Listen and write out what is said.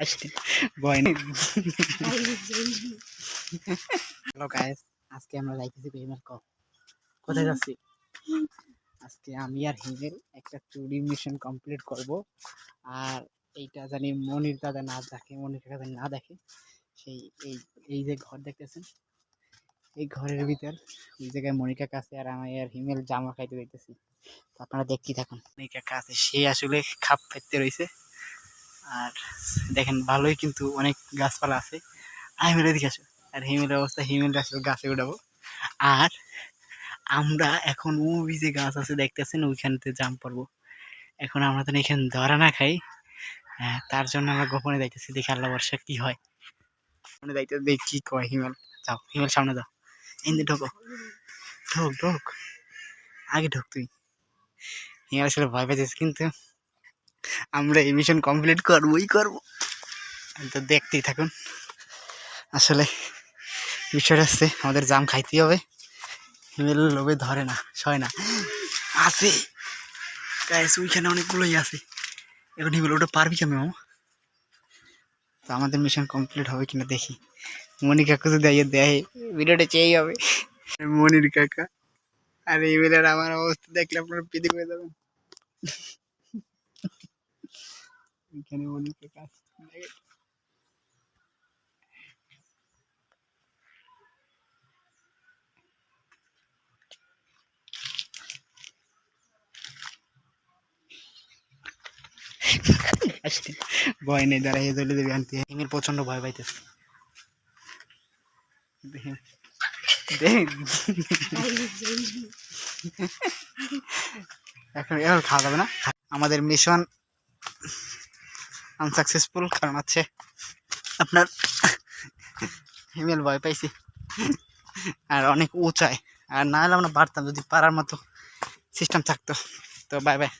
আসতে ভয় নেই হ্যালো গাইস আজকে আমরা যাইতেছি হিমেল ক কোথায় যাচ্ছি? আজকে আমি আর হিমেল একটা চুরি মিশন কমপ্লিট করব। আর এইটা জানি মনির দাদা না দেখে মনির দাদা না দেখে। সেই এই এই যে ঘর দেখতেছেন? এই ঘরের ভিতর ওই জায়গায় মনিকা কাছে আর আমি আর হিমেল জামা খাইতে দেখতেছি আপনারা দেখতেই থাকুন। মনিকা কাছে সে আসলে খাপ ফেলতে রয়েছে আর দেখেন ভালোই কিন্তু অনেক গাছপালা আছে। আমি মেরে দিকে আসো। আর হিমেলের অবস্থা হিমেল আসলে গাছে উঠাবো। আর আমরা এখন ওই যে গাছ আছে দেখতেছেন ওইখানতে জাম পড়ব। এখন আমরা তো এখানে ধরা না খাই। হ্যাঁ, তার জন্য আমরা গোপনে যাইতেছি দেখি আল্লাহ বর্ষা কি হয়। গোপনে যাইতে দেখি কি কয় হিমেল। যাও হিমেল সামনে যাও এমনি ঢোকো। ঢোক ঢোক। আগে ঢোক তুই। হিমেল আসলে ভয় পেয়েছিস কিন্তু। আমরা এই মিশন কমপ্লিট করবোই, করব। তো দেখতেই থাকুন। আসলে বিষয়টা হচ্ছে, আমাদের জাম খাইতেই হবে। হিমেল লোভে ধরে না, সয় না। আছে। গাইস ওইখানে অনেকগুলোই আছে। এখন হিমেল, ওটা পারবি কেন, মামা? তো আমাদের মিশন কমপ্লিট হবে কিনা দেখি। মনি কাকু যদি আইয়ে দেয়, ভিডিওটা চেয়েই হবে। মনির কাকা, আর হিমেলের আমার অবস্থা দেখলে আপনারা পিদি হয়ে যাবেন। এখানে কাকা আছে। ভয় নেই দাঁড়া এই দলে দেবে আনতে। হিমের প্রচণ্ড ভয় পাইতেছে। এখন এখন খাওয়া যাবে না। আমাদের মিশন আনসাকসেসফুল কারণ হচ্ছে আপনার হিমেল ভয় পাইছি। আর অনেক উঁচায়। আর না হলে আমরা বাড়তাম যদি পারার মতো সিস্টেম থাকতো। তো বাই বাই